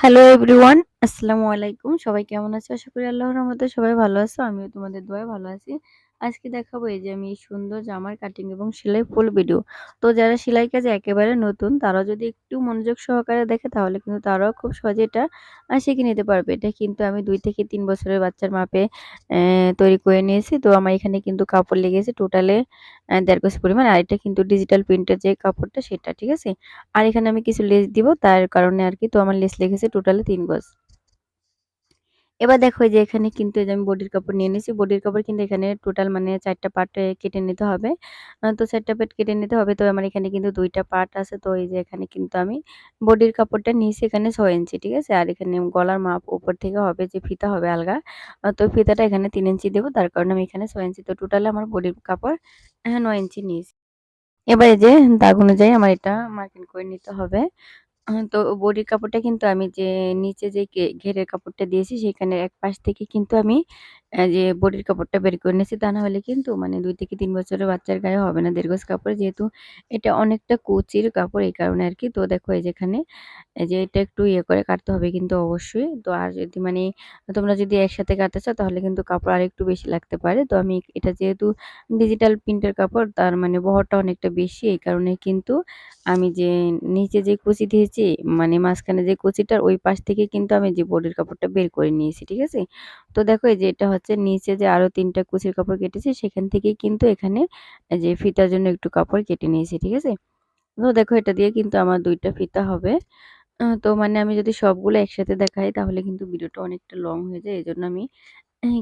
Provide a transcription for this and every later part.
Hello everyone আসসালামু আলাইকুম সবাই কেমন আছে? আশা করি আল্লাহর রহমতে সবাই ভালো আছো। আমিও তোমাদের দোয়ায় ভালো আছি। আজকে দেখাবো এই যে আমি সুন্দর জামার কাটিং এবং সেলাই ফুল ভিডিও তো যারা সেলাই কাজে একেবারে নতুন তারা যদি একটু মনোযোগ সহকারে দেখে, তাহলে কিন্তু তারাও খুব সহজে এটা শিখে নিতে পারবে। এটা কিন্তু আমি দুই থেকে তিন বছরের বাচ্চার মাপে তৈরি করে নিয়েছি। তো আমার এখানে কিন্তু কাপড় লেগেছে টোটালে দেড় কেজি পরিমাণ। আর এটা কিন্তু ডিজিটাল প্রিন্টের যে কাপড়টা, সেটা, ঠিক আছে? আর এখানে আমি কিছু লেস দিব, তার কারণে আর কি, তো আমার লেস লেগেছে টোটালে তিন গজ। এবার দেখো যে এখানে কিন্তু আমি বডির কাপড় নিয়ে নিয়েছি। বডির কাপড় কিন্তু এখানে টোটাল মানে চারটা পার্ট কেটে নিতে হবে। তো চারটা পার্ট কেটে নিতে হবে। তো আমার এখানে কিন্তু দুইটা পার্ট আছে। তো এই যে এখানে কিন্তু আমি বডির কাপড়টা নিয়েছি এখানে ছয় ইঞ্চি, ঠিক আছে? আর এখানে গলার মাপ উপর থেকে হবে যে ফিতা হবে আলগা। তো ফিতাটা এখানে তিন ইঞ্চি দেবো। তার কারণে আমি এখানে ছয় ইঞ্চি। তো টোটালে আমার বডির কাপড় হ্যাঁ নয় ইঞ্চি নিয়েছি। এবার এই যে দাগ অনুযায়ী আমার এটা মার্কিং করে নিতে হবে। তো বডির কাপড়টা কিন্তু আমি যে নিচে যে ঘেরের কাপড়টা দিয়েছি সেখানে এক পাশ থেকে কিন্তু আমি যে বডির কাপড়টা বের করে নিয়েছি তা না হলে কিন্তু মানে দুই থেকে তিন বছরের বাচ্চার গায়ে হবে না দেড় কাপড়। যেহেতু এটা অনেকটা কুচির কাপড় এই কারণে আর কি তো দেখো এই যেখানে যে এটা একটু ইয়ে করে কাটতে হবে কিন্তু অবশ্যই। তো আর যদি মানে তোমরা যদি একসাথে কাটতে চাও তাহলে কিন্তু কাপড় আর একটু বেশি লাগতে পারে। তো আমি এটা যেহেতু ডিজিটাল প্রিন্টের কাপড়, তার মানে বহরটা অনেকটা বেশি। এই কারণে কিন্তু আমি যে নিচে যে কুচি দিয়েছি মানে মাঝখানে যে কুচিটার ওই পাশ থেকে কিন্তু আমি যে বডির কাপড়টা বের করে নিয়েছি, ঠিক আছে? তো দেখো এই যে এটা হচ্ছে নিচে যে আরও তিনটা কুচির কাপড় কেটেছি, সেখান থেকেই কিন্তু এখানে যে ফিতার জন্য একটু কাপড় কেটে নিয়েছি, ঠিক আছে? তো দেখো এটা দিয়ে কিন্তু আমার দুইটা ফিতা হবে। তো মানে আমি যদি সবগুলো একসাথে দেখাই তাহলে কিন্তু ভিডিওটা অনেকটা লং হয়ে যায় এই জন্য আমি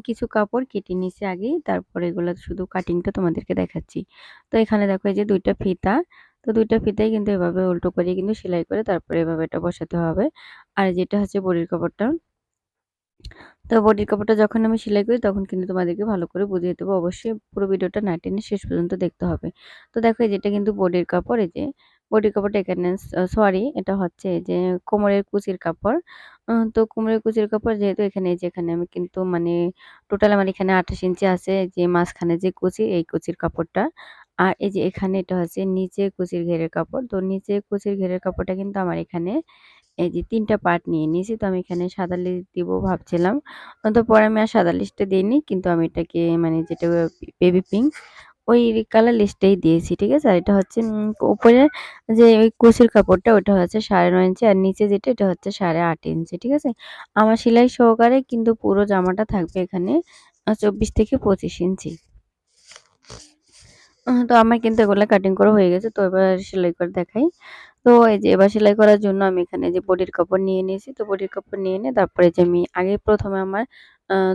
কিছু কাপড় কেটে নিয়েছি আগেই, তারপরে এগুলো শুধু কাটিংটা তোমাদেরকে দেখাচ্ছি। তো এখানে দেখো এই যে দুইটা ফিতা, তো দুইটা ফিতাই কিন্তু এভাবে উল্টো করে কিন্তু সেলাই করে তারপরে এভাবে এটা বসাতে হবে। আর যেটা হচ্ছে বডির কাপড়টা তো বডির কাপড়টা যখন আমি সেলাই করি তখন কিন্তু তোমাদেরকে ভালো করে বুঝিয়ে দেবো। অবশ্যই পুরো ভিডিওটা না টেনে শেষ পর্যন্ত দেখতে হবে। তো দেখো এই যেটা কিন্তু বডির কাপড়, এই যে বডির কাপড়টা এখানে সরি এটা হচ্ছে যে কোমরের কুচির কাপড়। তো কোমরের কুচির কাপড় যেহেতু এখানে যেখানে আমি কিন্তু মানে টোটাল আমার এখানে আঠাশ ইঞ্চি আছে যে মাঝখানে যে কুচি, এই কুচির কাপড়টা। আর এই যে এখানে এটা হচ্ছে নিচে কুচির ঘেরের কাপড়। তো নিচে কুচির ঘেরের কাপড়টা কিন্তু আমার এখানে এই যে তিনটা পার্ট নিয়ে নিয়েছি। তো আমি এখানে সাদা লিস্ট দিব ভাবছিলাম। তো পরে আমি আর সাদা লিস্টে দিইনি, কিন্তু আমি এটাকে মানে যেটা বেবি পিঙ্ক ওই কালার লিস্টেই দিয়েছি, ঠিক আছে? আর এটা হচ্ছে উপরে যে ওই কুচির কাপড়টা, ওটা হচ্ছে সাড়ে নয় ইঞ্চি, আর নিচে যেটা, এটা হচ্ছে সাড়ে আট ইঞ্চি, ঠিক আছে? আমার সেলাই সহকারে কিন্তু পুরো জামাটা থাকবে এখানে চব্বিশ থেকে পঁচিশ ইঞ্চি। তো আমার কিন্তু এগুলো কাটিং করা হয়ে গেছে, তো এবার সেলাই করে দেখাই। তো এই যে এবার সেলাই করার জন্য আমি এখানে যে বডির কাপড় নিয়ে নিয়েছি, তো বডির কাপড় নিয়ে নিয়ে তারপরে যে আমি আগে প্রথমে আমার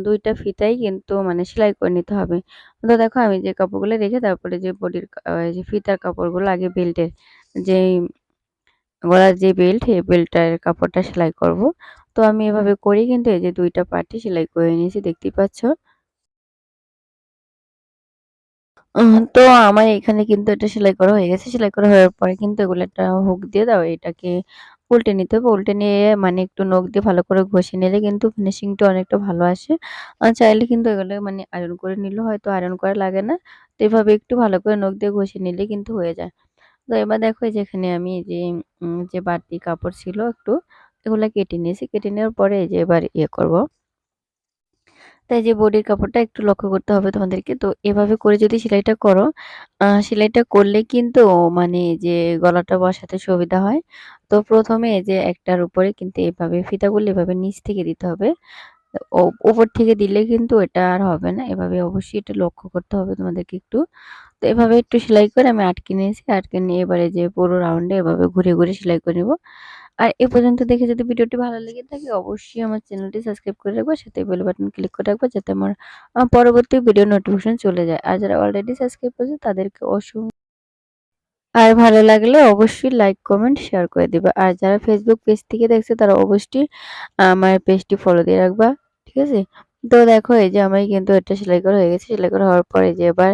দুইটা ফিতাই কিন্তু মানে সেলাই করে নিতে হবে। তো দেখো আমি যে কাপড়গুলো রেখে তারপরে যে বডির যে ফিতার কাপড়গুলো আগে বেল্টের যে গলার যে বেল্ট এই বেল্টের কাপড়টা সেলাই করব। তো আমি এভাবে করি কিন্তু এই যে দুইটা পার্টি সেলাই করে নিয়েছি, দেখতেই পাচ্ছ? তো আমার এখানে কিন্তু এটা সেলাই করা হয়ে গেছে। সেলাই করা হওয়ার পরে কিন্তু এগুলো একটা হুক দিয়ে দাও, এটাকে উল্টে নিতে হবে। উল্টে নিয়ে মানে একটু নখ দিয়ে ভালো করে ঘষে নিলে কিন্তু ফিনিশিংটা অনেকটা ভালো আসে। আর চাইলে কিন্তু এগুলো মানে আয়রন করে নিলেও হয়তো আয়রন করা লাগে না। তো এভাবে একটু ভালো করে নখ দিয়ে ঘষে নিলে কিন্তু হয়ে যায়। তো এবার দেখো যেখানে আমি যে যে বাড়তি কাপড় ছিল একটু, এগুলো কেটে নিয়েছি। কেটে নেওয়ার পরে যে এবার ইয়ে করব। তাই যে বডির কাপড়টা একটু লক্ষ্য করতে হবে তোমাদেরকে। তো এভাবে করে যদি সেলাইটা করো সেলাইটা করলে কিন্তু মানে যে গলাটা বসাতে সুবিধা হয়। তো প্রথমে যে একটার উপরে কিন্তু এভাবে ফিতাগুলো এভাবে নিচ থেকে দিতে হবে। উপর থেকে দিলে কিন্তু এটা আর হবে না। এভাবে অবশ্যই এটা লক্ষ্য করতে হবে তোমাদেরকে একটু। তো এভাবে একটু সেলাই করে আমি আটকে নিয়েছি। আটকে নিয়ে এবারে যে পুরো রাউন্ডে এভাবে ঘুরে ঘুরে সেলাই করে নেব। আর এ পর্যন্ত দেখে যদি ভিডিওটি ভালো লেগে থাকে, অবশ্যই আমার চ্যানেলটি সাবস্ক্রাইব করে রাখব, সাথে বেল বাটন ক্লিক করে রাখব, যাতে আমার পরবর্তী ভিডিও নোটিফিকেশন চলে যায়। আর যারা অলরেডি সাবস্ক্রাইব করেছে, তাদেরকে অসংখ্য আর ভালো লাগলে অবশ্যই লাইক কমেন্ট শেয়ার করে দিবে। আর যারা ফেসবুক পেজ থেকে দেখছে, তারা অবশ্যই আমার পেজটি ফলো দিয়ে রাখবা, ঠিক আছে? তো দেখো, এই যে আমি কিন্তু এটা সেলাই করা হয়ে গেছে। সেলাই করা হওয়ার পরে যে এবার,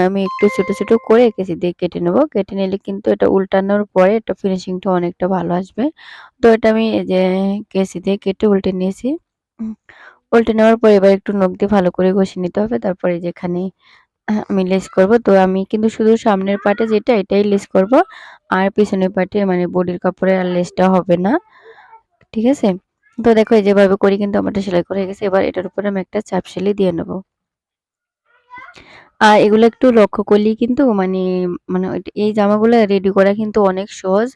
আমি একটু ছোট ছোট করে কেসি দিয়ে কেটে নেব। কেটে নিলে কিন্তু এটা উল্টানোর পরে এটা ফিনিশিংটা অনেকটা ভালো আসবে। তো এটা আমি যে কেসি দিয়ে কেটে উল্টে নিয়েছি। উল্টে নেওয়ার পরে এবার একটু নখ দিয়ে ভালো করে ঘষে নিতে হবে। তারপরে যেখানে আমি লেস করব। তো আমি কিন্তু শুধু সামনের পাটে যেটা, এটাই লেস করব। আর পিছনের পাটে মানে বডির কাপড়ে আর লেসটা হবে না। ঠিক আছে? তো দেখো, এই যেভাবে করি কিন্তু আমারটা সেলাই করে গেছে। এবার এটার উপরে আমি একটা চাপ সেলাই দিয়ে নেব। আর এগুলো একটু লক্ষ্য করলেই কিন্তু মানে মানে এই জামাগুলো রেডি করা কিন্তু অনেক সহজ।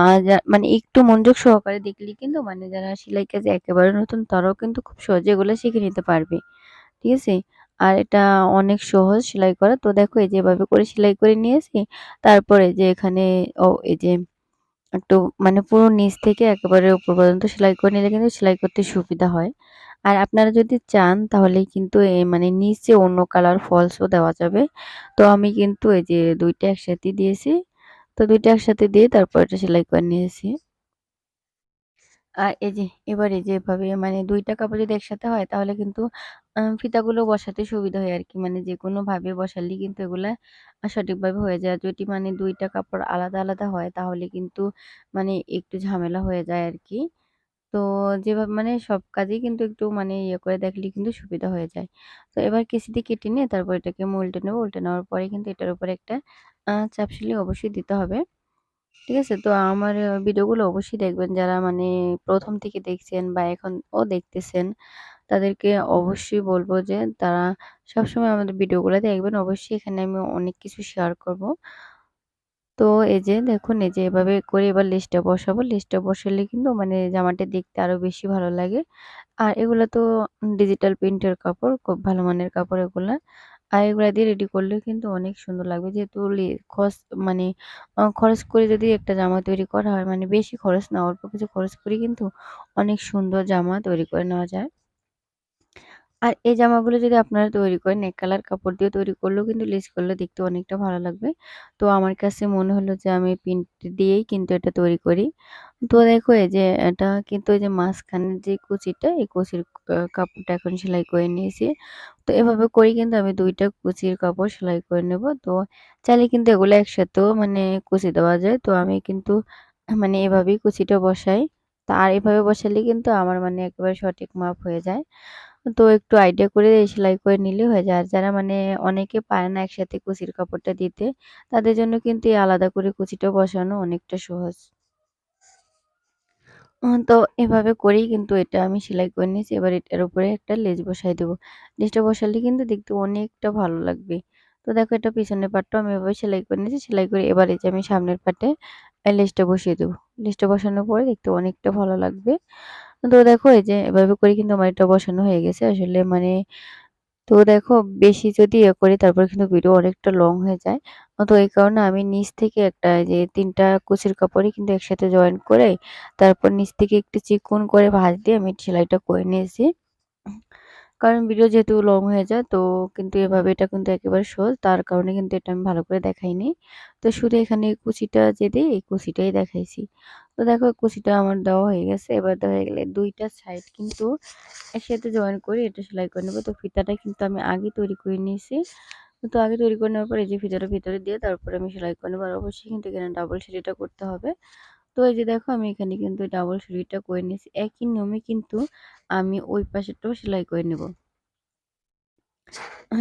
আর মানে একটু মনোযোগ সহকারে দেখলেই কিন্তু মানে যারা সেলাই কাজে একেবারে নতুন, তারাও কিন্তু খুব সহজে এগুলো শিখে নিতে পারবে। ঠিক আছে? আর এটা অনেক সহজ সেলাই করা। তো দেখো, এই যেভাবে করে সেলাই করে নিয়েছি। তারপরে যে এখানে, ও, এই যে একটু মানে পুরো নিচ থেকে একেবারে উপর পর্যন্ত সেলাই করে নিলে কিন্তু সেলাই করতে সুবিধা হয়। আর আপনারা যদি চান তাহলে কিন্তু মানে নিচে অন্য কালার ফলসও দেওয়া যাবে। তো আমি কিন্তু এই যে ২ টা একসাথে দিয়েছি। তো দুইটা একসাথে দিয়ে তারপর এটা সেলাই করে নিয়েছি। আর এই যে এবার এই যে এভাবে মানে ২ টা কাপড় যদি একসাথে হয় তাহলে কিন্তু ফিতাগুলো বসাতে সুবিধা হয় আর কি মানে যেকোনোভাবে বসালেই কিন্তু এগুলা সঠিকভাবে হয়ে যায়। যদি মানে ২ টা কাপড় আলাদা, আলাদা হয় তাহলে কিন্তু মানে একটু ঝামেলা হয়ে যায় আর কি তো যেভাবে মানে সব কাজেই কিন্তু একটু মানে ইয়ে করে দেখলে কিন্তু সুবিধা হয়ে যায়। তো এবার দিয়ে কেটে নিয়ে তারপর এটাকে উল্টে নেব। উল্টে নেওয়ার পরে কিন্তু এটার উপরে একটা আ চাপ সেলাই অবশ্যই দিতে হবে। ঠিক আছে? তো আমার ভিডিওগুলো অবশ্যই দেখবেন যারা মানে প্রথম থেকে দেখছেন বা এখনও দেখতেছেন, তাদেরকে অবশ্যই বলব যে তারা সবসময় আমাদের ভিডিওগুলো দেখবেন। অবশ্যই এখানে আমি অনেক কিছু শেয়ার করব। তো এই যে দেখুন এই যে এভাবে করে এবার লেসটা বসাবো। লেসটা বসালে কিন্তু মানে জামাটা দেখতে আরও বেশি ভালো লাগে। আর এগুলো তো ডিজিটাল প্রিন্টের কাপড়, খুব ভালো মানের কাপড় এগুলা। আর দিয়ে রেডি করলে কিন্তু অনেক সুন্দর লাগবে। যেহেতু খরচ মানে খরচ করে যদি একটা জামা তৈরি করা হয়, মানে বেশি খরচ না, অল্প কিছু খরচ করে কিন্তু অনেক সুন্দর জামা তৈরি করে নেওয়া যায়। আর এই জামাগুলো যদি আপনারা তৈরি করেন এক কালার কাপড় দিয়ে তৈরি করলেও কিন্তু লেস করলে দেখতে অনেকটা ভালো লাগবে। তো আমার কাছে মনে হলো যে আমি প্রিন্ট দিয়েই কিন্তু এটা তৈরি করি। তো দেখো এই যে এটা কিন্তু এই যে মাঝখানের যে কুচিটা, এই কুচির কাপড়টা এখন সেলাই করে নিয়েছি। তো এভাবে করেই কিন্তু আমি দুইটা কুচির কাপড় সেলাই করে নেব। তো চাইলে কিন্তু এগুলো একসাথেও মানে কুচি দেওয়া যায়। তো আমি কিন্তু মানে এভাবেই কুচিটা বসাই। তা আর এভাবে বসালে কিন্তু আমার মানে একেবারে সঠিক মাপ হয়ে যায়। তো একটু আইডিয়া করে সেলাই করে নিলে হয়ে যায়। আর যারা মানে অনেকে পারে না একসাথে কুচির কাপড়টা দিতে, তাদের জন্য কিন্তু এই আলাদা করে কুচিটা বসানো অনেকটা সহজ। তো এভাবে করেই কিন্তু এটা আমি সেলাই করে নিয়েছি। এবার এটার উপরে একটা লেজ বসাই দেবো লেজটা বসালে কিন্তু দেখতে অনেকটা ভালো লাগবে। তো দেখো এটা পিছনের পার্টটাও আমি এভাবে সেলাই করে নিয়েছি। সেলাই করে এবার যে আমি সামনের পার্টে লেজটা বসিয়ে দেবো লেজটা বসানোর পরে দেখতে অনেকটা ভালো লাগবে। তো দেখো এই যে এভাবে করে কিন্তু আমার এটা বসানো হয়ে গেছে। আসলে মানে তো দেখো বেশি যদি ইয়ে করি তারপর কিন্তু ভিডিও অনেকটা লং হয়ে যায়। তো এই কারণে আমি নিচ থেকে একটা যে ৩ টা কুচির কাপড়ই কিন্তু একসাথে জয়েন করে তারপর নিচ থেকে একটু চিকন করে ভাঁজ দিয়ে আমি সেলাইটা করে নিয়েছি। কারণ ভিডিও যেহেতু লং হয়ে যায়, তো কিন্তু এভাবে এটা কিন্তু একেবারে সহজ। তার কারণে কিন্তু এটা আমি ভালো করে দেখাইনি। তো শুধু এখানে কুচিটা যে দিই, এই কুচিটাই দেখাইছি। তো দেখো কুচিটা আমার দেওয়া হয়ে গেছে। এবার দেওয়া হয়ে গেলে দুইটা সাইড কিন্তু একসাথে জয়েন করে, এটা সেলাই করে নেব। তো ফিতাটা কিন্তু আমি আগে তৈরি করে নিয়েছি। তো আগে তৈরি করে নেওয়ার পর এই যে ফিতাটা ভিতরে দিয়ে তারপরে আমি সেলাই করে নেব আর অবশ্যই কিন্তু এখানে ডাবল সেলাইটা করতে হবে। তো এই যে দেখো আমি এখানে কিন্তু ডাবল সেলাইটা করে নিয়েছি। একই নিয়মে কিন্তু আমি ওই পাশেরটাও সেলাই করে নেব।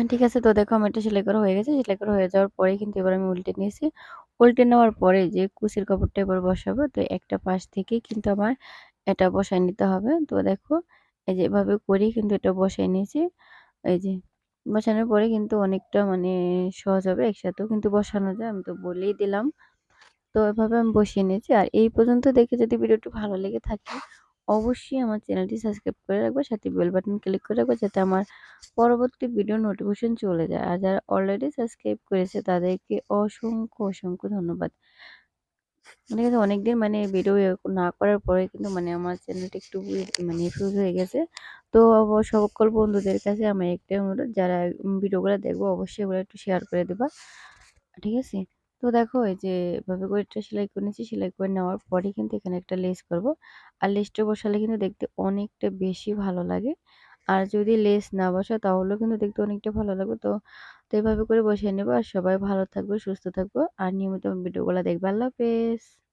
ঠিক আছে। তো দেখো আমার এটা সেলাই করা হয়ে গেছে। সেলাই করা হয়ে যাওয়ার পরে কিন্তু এবার আমি উল্টে নিয়েছি। উল্টে নেওয়ার পরে যে কুচির কাপড়টা এবার বসাবো। তো একটা পাশ থেকেই কিন্তু আমার এটা বসায় নিতে হবে। তো দেখো এই যে এভাবে করেই কিন্তু এটা বসায় নিয়েছি। এই যে বসানোর পরে কিন্তু অনেকটা মানে সহজ হবে। একসাথেও কিন্তু বসানো যায়। আমি তো বলেই দিলাম। তো এভাবে আমি বসিয়ে নিয়েছি। আর এই পর্যন্ত দেখে যদি ভিডিওটি ভালো লেগে থাকে, অবশ্যই আমার চ্যানেলটি সাবস্ক্রাইব করে রাখবে। সাথে বেল বাটন ক্লিক করে রাখবে যাতে আমার পরবর্তী ভিডিও নোটিফিকেশন চলে যায়। আর যারা অলরেডি সাবস্ক্রাইব করেছে তাদেরকে অসংখ্য, অসংখ্য ধন্যবাদ। ঠিক আছে? অনেকদিন মানে ভিডিও না করার পরে কিন্তু মানে আমার চ্যানেলটা একটু মানে ফিউজ হয়ে গেছে। তো সকল বন্ধুদের কাছে আমার একটাই অনুরোধ যারা ভিডিওগুলো দেখব অবশ্যই ওগুলো একটু শেয়ার করে দিবা। ঠিক আছে? তো দেখো এই যে ভাবে করে একটা সেলাই করে নিয়েছি। সেলাই করে নেওয়ার পরে কিন্তু এখানে একটা লেস করব। আর লেসটা বসালে কিন্তু দেখতে অনেকটা বেশি ভালো লাগে। আর যদি লেস না বসা তাহলেও কিন্তু দেখতে অনেকটা ভালো লাগবে। তো তো এভাবে করে বসিয়ে নেব আর সবাই ভালো থাকবে, সুস্থ থাকব আর নিয়মিত ভিডিওগুলো দেখবে। আল্লাহ হাফেজ।